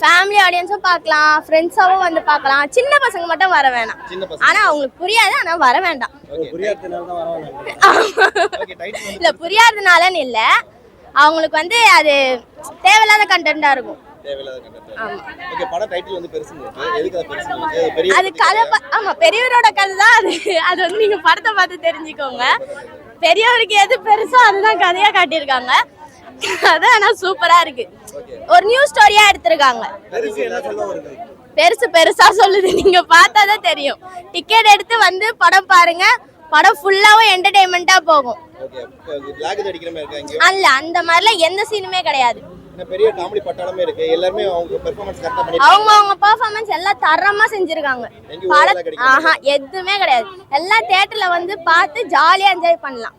Family ஆடியன்ஸும் பார்க்கலாம் ஃப்ரெண்ட்ஸாவும் வந்து பார்க்கலாம். சின்ன பசங்க மட்டும் வர வேணாம். ஆனா அவங்களுக்கு புரியாது ஆனா வர வேண்டாம். புரியாததுனால தான் வரவாங்க ஓகே டைட்டில் வந்து இல்ல புரியாதனாலன்னு இல்ல. அவங்களுக்கு வந்து அது தேவையில்லாத கண்டென்ட்டா இருக்கும். தேவையில்லாத கண்டென்ட் ஆமா. ஓகே படம் டைட்டில் வந்து பெருசுங்க இருக்கு எதுக்கு அது பெருசுங்க இருக்கு அது பெரிய அது கதை ஆமா பெரியவரோட கதை தான் அது. அது வந்து நீங்க படத்தை பார்த்து தெரிஞ்சுக்கோங்க. பெரியவருக்கு எது பெருசோ அதுதான் கதையா காட்டியிருக்காங்க. கதை ஆனா சூப்பரா இருக்கு. ஒரு நியூ ஸ்டோரியா எடுத்திருக்காங்க. பெருசு பெருசு சொல்லுது. நீங்க பார்த்தாதான் தெரியும். டிக்கெட் எடுத்து வந்து படம் பாருங்க. படம் ஃபுல்லாவும் என்டர்டைன்மெண்டா போகும். அல்ல அந்த மாதிரிலாம் எந்த சீனுமே கிடையாது. பெரிய காமெடி பட்டாளமே இருக்கு. எல்லாருமே அவங்க பெர்ஃபார்மன்ஸ் கரெக்டா பண்ணி அவங்க அவங்க பெர்ஃபார்மன்ஸ் எல்லாம் தரமா செஞ்சிருக்காங்க. எங்க பட ஊர்ல கிடைக்கும் ஆஹா எதுவுமே கிடையாது. எல்லாம் தியேட்டர்ல வந்து பார்த்து ஜாலியா என்ஜாய் பண்ணலாம்.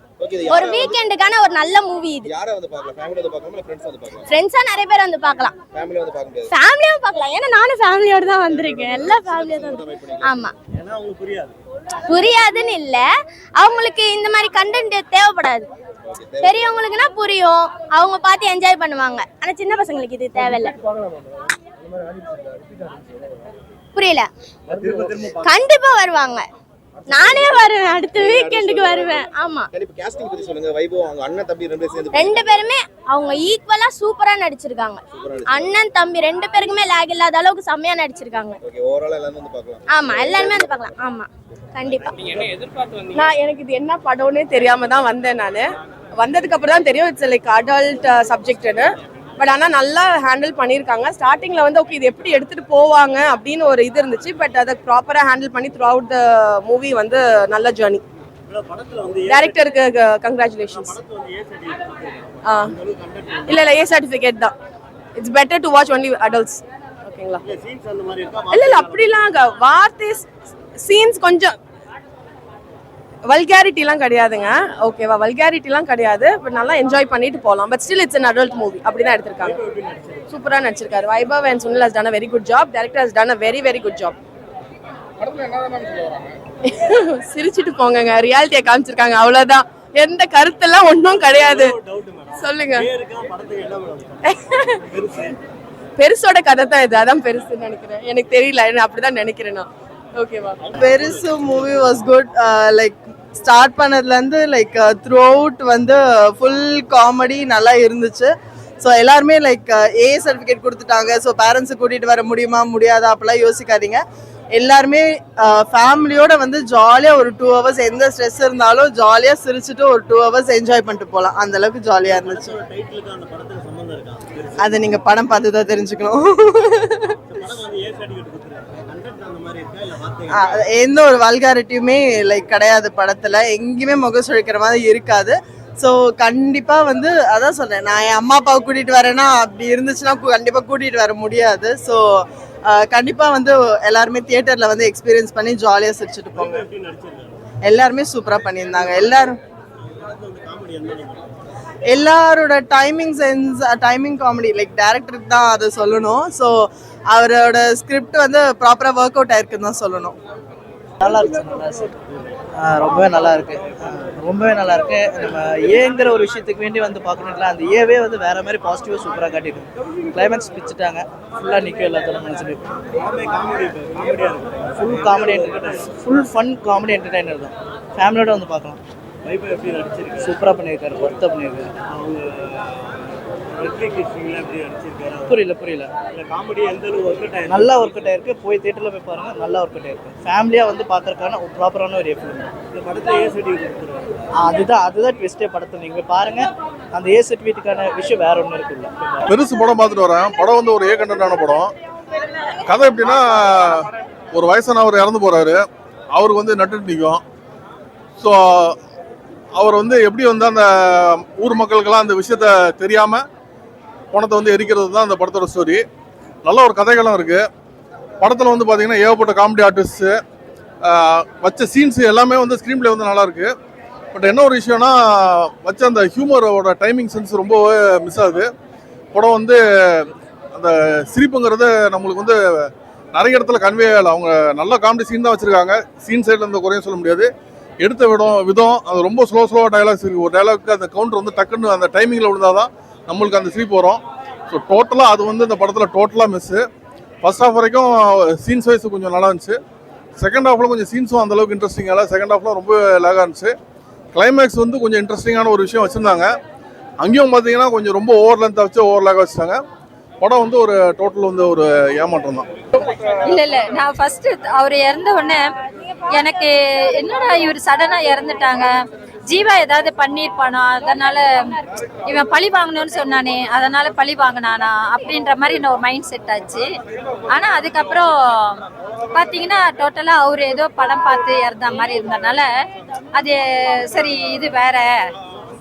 ஒரு வீக்கெண்டுக்கான ஒரு நல்ல மூவி இது. யாரை வந்து பார்க்கலாம்? ஃபேமிலி வந்து பார்க்கலாமா இல்ல ஃப்ரெண்ட்ஸ் வந்து பார்க்கலாம்? ஃப்ரெண்ட்ஸா நிறைய பேர் வந்து பார்க்கலாம். ஃபேமிலி வந்து பார்க்க முடியாது. ஃபேமிலியும் பார்க்கலாம். ஏன்னா நானும் ஃபேமிலியோட தான் வந்திருக்கேன். எல்லா ஃபேமிலியோட தான் ஆமா. புரியாதுன்னு இல்ல. அவங்களுக்கு இந்த மாதிரி கண்டென்ட் தேவைப்படாது. ஓகே பெரியவங்களுக்குன்னா புரியும். அவங்க பார்த்து என்ஜாய் பண்ணுவாங்க. ஆனா சின்ன பசங்களுக்கு இது தேவையில்ல. புரியல. கண்டிப்பா வருவாங்க. நானே வருவேன். அடுத்த வீக்கெண்டுக்கு வருவேன். ஆமா. சரி இப்போ கேஸ்டிங் பத்தி சொல்லுங்க. வைபவ் அவங்க அண்ணன் தம்பி ரெண்டு பேரும் சேர்ந்து ரெண்டு பேருமே அவங்க ஈக்குவலா சூப்பரா நடிச்சிருக்காங்க. அண்ணன் தம்பி ரெண்டு பேருக்குமே லேக் இல்லாத அளவுக்கு செம்மையா நடிச்சிருக்காங்க. ஓகே ஓவரால் எல்லாரும் வந்து பார்க்கலாம். ஆமா எல்லாருமே வந்து பார்க்கலாம். ஆமா கண்டிப்பா. நான் எனக்கு இது என்ன படம்னே தெரியாம தான் வந்தேன் நான். வந்ததுக்கு அப்புறம் தான் தெரியும் இட்ஸ் லைக் அடல்ட் சப்ஜெக்ட்னு பட் ஆனால் நல்லா ஹேண்டில் பண்ணியிருக்காங்க. ஸ்டார்டிங்கில் வந்து ஓகே இது எப்படி எடுத்துகிட்டு போவாங்க அப்படின்னு ஒரு இது இருந்துச்சு. பட் அதை ப்ராப்பராக ஹேண்டில் பண்ணி த்ரூ அவுட் த மூவி வந்து நல்ல ஜேர்னி டேரக்டருக்கு கங்க்ராச்சுலேஷன்ஸ் ஆ. இல்லை இல்லை ஏ சர்டிஃபிகேட் தான். It's better to watch only adults ஓகேங்களா இல்ல இல்ல அப்படிலாம் வார்த்தை சீன்ஸ் கொஞ்சம் வல்கேரிட்டிலாம் கிடையாதுங்க. ஓகேவா வல்கேரிட்டிலாம் கிடையாது. பட் நல்லா என்ஜாய் பண்ணிட்டு போகலாம் but still it's an adult movie அப்படி தான் எடுத்திருக்காங்க. சூப்பரா நடிச்சிருக்காரு. Vaibhav and Sunil has done a very good job director has done a very very good job சிரிச்சிட்டு போங்கங்க. ரியாலிட்டியை காமிச்சிருக்காங்க. அவ்வளவுதான். எந்த கருத்தெல்லாம் ஒன்றும் கிடையாது. சொல்லுங்க. பெருசோட கதை தான் இது. அதான் பெருசுன்னு நினைக்கிறேன். எனக்கு தெரியல. அப்படிதான் நினைக்கிறேன் நான். ஓகேவா பெருசு movie was good like start பண்ணதுலேருந்து லைக் த்ரூ அவுட் வந்து ஃபுல் காமெடி நல்லா இருந்துச்சு. ஸோ எல்லாருமே லைக் ஏ சர்டிஃபிகேட் கொடுத்துட்டாங்க. ஸோ பேரண்ட்ஸை கூட்டிகிட்டு வர முடியுமா முடியாதா அப்படிலாம் யோசிக்காதீங்க. எல்லாருமே ஃபேமிலியோட வந்து ஜாலியாக ஒரு டூ ஹவர்ஸ் எந்த ஸ்ட்ரெஸ் இருந்தாலும் ஜாலியாக சிரிச்சுட்டு ஒரு டூ ஹவர்ஸ் என்ஜாய் பண்ணிட்டு போகலாம் அந்த அளவுக்கு ஜாலியாக இருந்துச்சு. அதை நீங்கள் படம் பார்த்து தான் தெரிஞ்சுக்கணும் படம் வந்து ஏ சர்டிஃபிகேட் கொடுத்துருக்காங்க கண்டென்ட் அந்த மாதிரி இருக்கா இல்ல வார்த்தை ஆ, எந்த ஒரு வல்காரிட்டியுமே லைக் கிடையாது படத்துல. எங்கேயுமே முகம் சுழிக்கிற மாதிரி இருக்காது. ஸோ கண்டிப்பா வந்து அதான் சொல்றேன் நான் என் அம்மா அப்பாவை கூட்டிட்டு வரேன்னா அப்படி இருந்துச்சுன்னா கண்டிப்பாக கண்டிப்பா கூட்டிட்டு வர முடியாது. ஸோ கண்டிப்பா வந்து எல்லாருமே தியேட்டர்ல வந்து எக்ஸ்பீரியன்ஸ் பண்ணி ஜாலியா சிரிச்சுட்டு போங்க. எல்லாருமே சூப்பரா பண்ணியிருந்தாங்க. எல்லாரும் எல்லாரோட timing sense timing comedy like டேரக்டருக்கு தான் அதை சொல்லணும். ஸோ அவரோட ஸ்கிரிப்ட் வந்து ப்ராப்பராக ஒர்க் அவுட் ஆயிருக்குன்னு தான் சொல்லணும். நல்லா இருக்கு நல்லா ரொம்பவே நல்லா இருக்கு. ரொம்பவே நல்லா இருக்கு. நம்ம ஏங்கிற ஒரு விஷயத்துக்கு வேண்டி வந்து பார்க்கணும்ல அந்த ஏவே வந்து வேற மாதிரி பாசிட்டிவாக சூப்பராக காட்டியிருக்கு கிளைமேக்ஸ் பிடிச்சிட்டாங்க ஃபுல்லாக நிற்கும் காமெடியா இருக்கு. Full comedy full fun comedy entertainer தான். ஃபேமிலியோட வந்து பார்க்கலாம். சூப்பராக பண்ணியிருக்காரு ஒர்த்தாக பண்ணியிருக்காரு. புரியல புரியல. காமெடி எந்த அளவு நல்லா ஒர்க் அவுட் ஆயிருக்கு போய் தேட்டரில் போய் பாருங்க நல்லா ஒர்க் அவுட் ஆயிருக்கு ஃபேமிலியாக வந்து பார்க்கறதுக்கான ஒரு ப்ராப்பரான ஒரு ஃபிலிம் இந்த படத்துல ஏ சர்டிஃபிகேட் அதுதான் அதுதான் ட்விஸ்டே படத்தை நீங்கள் பாருங்க. அந்த ஏ சர்டிஃபிகேட்டுக்கான விஷயம் வேற ஒன்று இருக்குல்ல பெருசு படம் பார்த்துட்டு வரேன். படம் வந்து ஒரு ஏ கண்டென்டான படம். கதை எப்படின்னா ஒரு வயசானவர் இறந்து போறாரு. அவருக்கு வந்து நட்டு நிற்கும் ஸோ அவர் வந்து எப்படி வந்து அந்த ஊர் மக்களுக்கெல்லாம் அந்த விஷயத்த தெரியாம பணத்தை வந்து எரிக்கிறது தான் அந்த படத்தோட ஸ்டோரி நல்ல ஒரு கதைகளும் இருக்குது படத்தில் வந்து பார்த்திங்கன்னா ஏகப்பட்ட காமெடி ஆர்டிஸ்ட்டு வச்ச சீன்ஸ் எல்லாமே வந்து ஸ்க்ரீன் பிளே வந்து நல்லாயிருக்கு பட் என்ன ஒரு விஷயம்னா வச்ச அந்த ஹியூமரோட டைமிங் சென்ஸ் ரொம்பவே மிஸ் ஆகுது. படம் வந்து அந்த சிரிப்புங்கிறது நம்மளுக்கு வந்து நிறைய இடத்துல கன்வே ஆகலை. அவங்க நல்ல காமெடி சீன் தான் வச்சுருக்காங்க. சீன் சைடில் இருந்த குறையும் சொல்ல முடியாது. எடுத்த விடம் விதம் அது ரொம்ப ஸ்லோ ஸ்லோவாக டயலாக்ஸ் இருக்குது ஒரு டைலாக்கு அந்த கவுண்டர் வந்து டக்குன்னு அந்த டைமிங்கில் விழுந்தாதான் நம்மளுக்கு அந்த சிரிப்பு வரும். ஸோ டோட்டலாக அது வந்து இந்த படத்தில் டோட்டலாக மிஸ்ஸு ஃபர்ஸ்ட் ஹாஃப் வரைக்கும் சீன்ஸ் வைஸ் கொஞ்சம் நல்லா இருந்துச்சு. செகண்ட் ஹாஃபில் கொஞ்சம் சீன்ஸும் அந்தளவுக்கு இன்ட்ரெஸ்டிங்காக இல்லை. செகண்ட் ஹாஃபில் ரொம்ப லேகாக இருந்துச்சு. கிளைமேக்ஸ் வந்து கொஞ்சம் இன்ட்ரெஸ்டிங்கான ஒரு விஷயம் வச்சுருந்தாங்க. அங்கேயும் பார்த்தீங்கன்னா கொஞ்சம் ரொம்ப ஓவர் லென்த்தாக வச்சு ஓவர் லேகாக வச்சுட்டாங்க. படம் வந்து ஒரு டோட்டல் வந்து ஒரு ஏமாற்றம் தான். இல்ல இல்ல. நான் ஃபர்ஸ்ட் அவர் இறந்த உடனே எனக்கு என்னடா இவர் சடனா இறந்துட்டாங்க? ஜீவா ஏதாவது பண்ணியிருப்பானா? அதனால இவன் பழி வாங்கணும்னு சொன்னானே அதனால பழி வாங்கினானா? அப்படின்ற மாதிரி என்ன ஒரு மைண்ட் செட் ஆச்சு. ஆனால் அதுக்கப்புறம் பார்த்தீங்கன்னா டோட்டலாக அவர் ஏதோ படம் பார்த்து இறந்த மாதிரி இருந்தனால அது சரி இது வேற.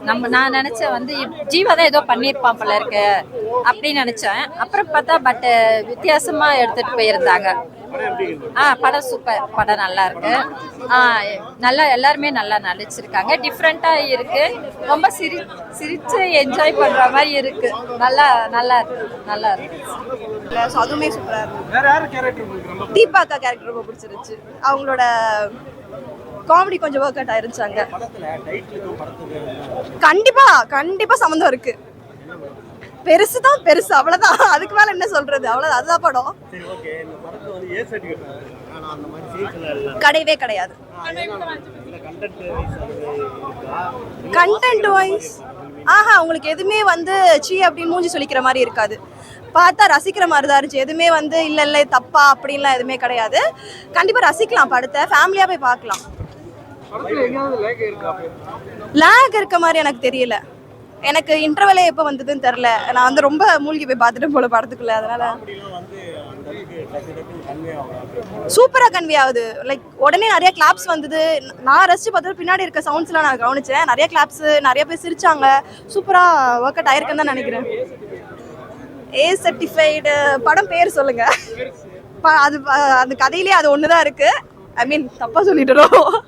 நம்ம நான் நினச்சேன் வந்து ஜீவா தான் ஏதோ பண்ணியிருப்பான் போல இருக்கு அப்படின்னு நினச்சேன். அப்புறம் பார்த்தா பட் வித்தியாசமாக எடுத்துகிட்டு போயிருந்தாங்க. ஆ படம் சூப்பர் படம் நல்லா இருக்கு. ஆ நல்லா எல்லாருமே நல்லா நடிச்சிருக்காங்க. டிஃப்ரெண்டா இருக்கு. ரொம்ப சிரி சிரிச்சு என்ஜாய் பண்ற மாதிரி இருக்கு. நல்லா நல்லா இருக்கு. நல்லா இருக்கு. அதுவுமே சூப்பரா இருக்கு. வேற யாரு கேரக்டர் ரொம்ப தீபா அக்கா கேரக்டர் ரொம்ப பிடிச்சிருந்துச்சு. அவங்களோட காமெடி கொஞ்சம் ஒர்க் அவுட் படத்துக்கு கண்டிப்பா கண்டிப்பா சம்மந்தம் இருக்கு. பெருசு தான் பெருசு. அவ்வளவுதான். அதுக்கு மேல என்ன சொல்றது? அவ்வளவு அதுதான் படம். சரி ஓகே இந்த படத்துல வந்து ஏ சர்டிஃபிகேட் ஆனா அந்த மாதிரி சீன்ஸ்ல இல்ல. கிடையவே கிடையாது. கண்டென்ட் வைஸ் ஆஹா உங்களுக்கு எதுவுமே வந்து சீ அப்படின்னு மூஞ்சி சொல்லிக்கிற மாதிரி இருக்காது. பார்த்தா ரசிக்கிற மாதிரி தான் இருந்துச்சு. எதுவுமே வந்து இல்லை இல்லை தப்பா அப்படின்லாம் எதுவுமே கிடையாது. கண்டிப்பாக ரசிக்கலாம் படத்தை. ஃபேமிலியாக போய் பார்க்கலாம். லேக் இருக்க மாதிரி எனக்கு தெரியல. எனக்கு இன்டர்வலே எப்போ வந்ததுன்னு தெரில நான் வந்து ரொம்ப மூழ்கி போய் பார்த்துட்டு போல படத்துக்குள்ள அதனால. கன்வே சூப்பராக கன்வே ஆகுது. லைக் உடனே நிறைய கிளாப்ஸ் வந்தது. நான் ரசிச்சு பார்த்தது பின்னாடி இருக்க சவுண்ட்ஸ்லாம் நான் கவனிச்சேன். நிறைய கிளாப்ஸ் நிறைய பேர் சிரிச்சாங்க. சூப்பராக ஒர்க் அவுட் ஆயிருக்குன்னு தான் நினைக்கிறேன். ஏ சர்டிஃபைடு படம் பேர் சொல்லுங்க. ப- அது அந்த கதையிலே அது ஒன்று தான் இருக்கு. ஐ மீன் தப்பாக சொல்லிட்டுறோம்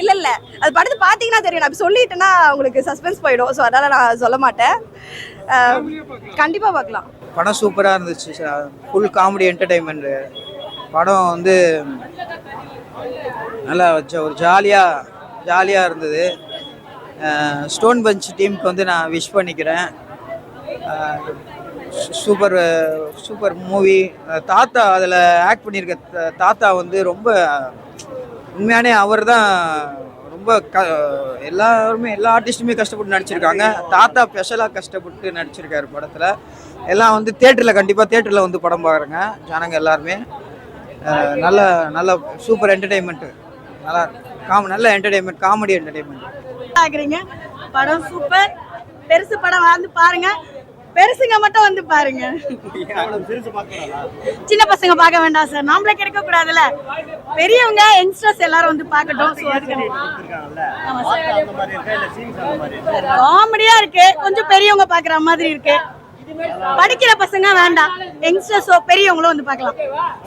இல்லை இல்லை. அது படத்தை பார்த்தீங்கன்னா தெரியும். நான் சொல்லிட்டேன்னா உங்களுக்கு சஸ்பென்ஸ் போயிடும். ஸோ அதனால் நான் சொல்ல மாட்டேன். கண்டிப்பாக பார்க்கலாம். படம் சூப்பராக இருந்துச்சு ஃபுல் காமெடி என்டர்டைன்மெண்ட்டு படம் வந்து நல்லா ஒரு ஜாலியாக ஜாலியாக இருந்தது. ஸ்டோன் பஞ்ச் டீமுக்கு வந்து நான் விஷ் பண்ணிக்கிறேன். சூப்பர் சூப்பர் மூவி தாத்தா அதில் ஆக்ட் பண்ணியிருக்க தாத்தா வந்து ரொம்ப உண்மையானே அவர் தான் ரொம்ப க எல்லாருமே எல்லா ஆர்டிஸ்ட்டுமே கஷ்டப்பட்டு நடிச்சிருக்காங்க. தாத்தா ஸ்பெஷலாக கஷ்டப்பட்டு நடிச்சிருக்காரு படத்தில். எல்லாம் வந்து தேட்டரில் கண்டிப்பாக தேட்டரில் வந்து படம் பாருங்க ஜனங்க எல்லாருமே. நல்ல நல்ல சூப்பர் என்டர்டெயின்மெண்ட்டு நல்லா காம் நல்ல என்டர்டெயின்மெண்ட் காமெடி என்டர்டெயின்மெண்ட் பார்க்குறீங்க படம் சூப்பர் பெருசு படம் வந்து பாருங்கள் பெருசுங்க மட்டும் வந்து பாருங்க. சின்ன பசங்க பார்க்க வேண்டாம் சார். நாமளே கிடைக்க கூடாதுல பெரியவங்க யங்ஸ்டர்ஸ் எல்லாரும் வந்து பார்க்கட்டும். காமெடியா இருக்கு. கொஞ்சம் பெரியவங்க பாக்குற மாதிரி இருக்கு. படிக்கிற பசங்க வேண்டாம். யங்ஸ்டர்ஸோ பெரியவங்களும் வந்து பார்க்கலாம்.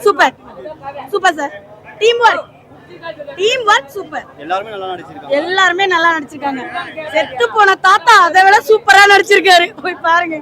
Super super sir team work team work super எல்லாருமே நல்லா நடிச்சிருக்காங்க. எல்லாருமே நல்லா நடிச்சிருக்காங்க செத்து போன தாத்தா அதை விட சூப்பரா நடிச்சிருக்காரு. போய் பாருங்க.